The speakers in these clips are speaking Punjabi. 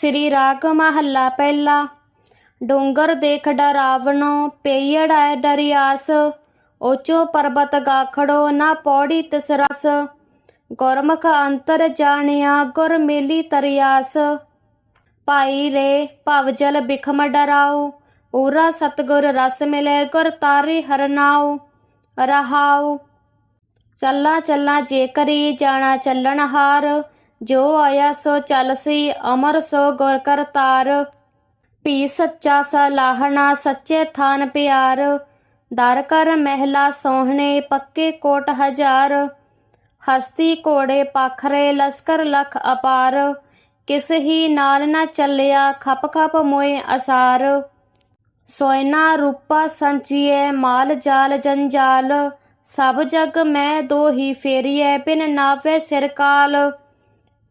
ਸ੍ਰੀ ਰਾਗ ਮਹੱਲਾ ਪਹਿਲਾ। ਡੂੰਗਰ ਦੇਖ ਡਰਾਵਣੋ ਪਈੜੈ ਡਰਿਆਸ। ਓਚੋ ਪਰਬਤ ਗਾਖੜੋ, ਨਾ ਪੌੜੀ ਤਿਸ ਰਸ ਅੰਤਰ ਜਾਣਿਆ, ਗੁਰ ਮੇਲੀ ਤਰਿਆਸ। ਭਾਈ ਰੇ, ਭਵ ਜਲ ਬਿਖਮ ਡਰਾਉ ਪੂਰਾ ਸਤਗੁਰ ਰਸ ਮਿਲੇ, ਗੁਰ ਤਾਰੇ ਹਰਨਾਉ ਰਹਾਉ ਚੱਲਾਂ ਚੱਲਾਂ ਜੇ ਕਰੀ, ਜਾਣਾ ਚੱਲਣ ਹਾਰ। ਜੋ ਆਇਆ ਸੋ ਚਲਸੀ ਅਮਰ ਸੋ ਗੁਰ ਕਰਤਾਰ ਭੀ ਸੱਚਾ ਸਲਾਹਣਾ ਸੱਚੇ ਥਾਨ ਪਿਆਰ। ਦਰ ਕਰ ਮਹਿਲਾ ਸੋਹਣੇ, ਪੱਕੇ ਕੋਟ ਹਜ਼ਾਰ। ਹਸਤੀ ਘੋੜੇ ਪਾਖਰੇ, ਲਸਕਰ ਲਖ ਅਪਾਰ। ਕਿਸ ਹੀ ਨਾਲ ਨਾ ਚੱਲਿਆ, ਖਪ ਖਪ ਮੋਏ ਅਸਾਰ। ਸੋਇਨਾ ਰੂਪਾ ਸੰਚੀਏ ਮਾਲ ਜਾਲ ਜੰਜਾਲ। ਸਭ ਜਗ ਮੈਂ ਦੋ ਹੀ ਫੇਰੀਐ, ਬਿਨ ਨਾਵੇ ਸਿਰਕਾਲ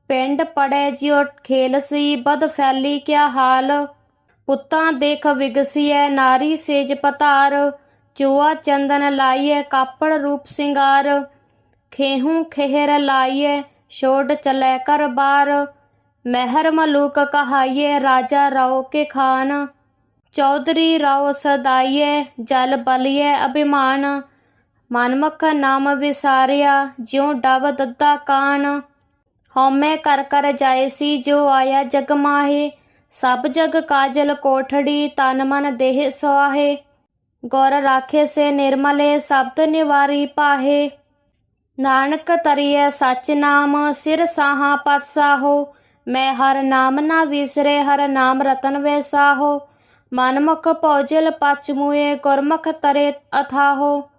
ਪਿੰਡ ਪੜੈ ਜਿਉ ਖੇਲਸੀ ਬਦ ਫੈਲੀ ਕਿਆ ਹਾਲ? ਪੁੱਤਾਂ ਦੇਖ ਵਿਗਸੀਐ ਨਾਰੀ ਸੇਜ ਪਤਾਰ ਚੂਆ ਚੰਦਨ ਲਾਈਐ ਕਾਪੜ ਰੂਪ ਸਿੰਗਾਰ। ਖੇਹੂ ਖੇਹਰ ਲਾਈਐ ਛੋੜ ਚਲੈ ਕਰ ਬਾਰ। ਮਹਿਰ ਮਲੂਕ ਕਹਾਈਏ ਰਾਜਾ ਰਾਓ ਕੇ ਖਾਨ। ਚੌਧਰੀ ਰਾਓ ਸਦਾਈਏ ਜਲ ਬਲੀਏ ਅਭਿਮਾਨ। ਮਨਮੁਖ ਨਾਮ ਵਿਸਾਰਿਆ, ਜਿਉ ਡਵ ਦੱਦਾ ਕਾਨ। ਹਉਮੈ ਕਰ ਕਰ ਜਾਇਸੀ ਜੋ ਆਇਆ ਜਗ ਮਾਹੇ। ਸਭ ਜਗ ਕਾਜਲ ਕੋਠੜੀ, ਤਨ ਮਨ ਦੇਹ ਸੁਆਹੇ। ਗੁਰ ਰਾਖੇ ਸੇ ਨਿਰਮਲੇ ਸਬਦ ਨਿਵਾਰੀ ਪਾਹੇ। ਨਾਨਕ ਤਰੀਐ ਸਚ ਨਾਮ, ਸਿਰ ਸਾਹਾ ਪਤ ਸਾਹੋ ਮੈਂ ਹਰ ਨਾਮ ਨਾ ਵਿਸਰੇ, ਹਰ ਨਾਮ ਰਤਨ ਵੇ ਸਾਹੋ ਮਨਮੁਖ ਭੋਜਲ ਪਚ ਮੂਏ ਗੁਰਮੁਖ ਤਰੇ ਅਥਾਹੋ।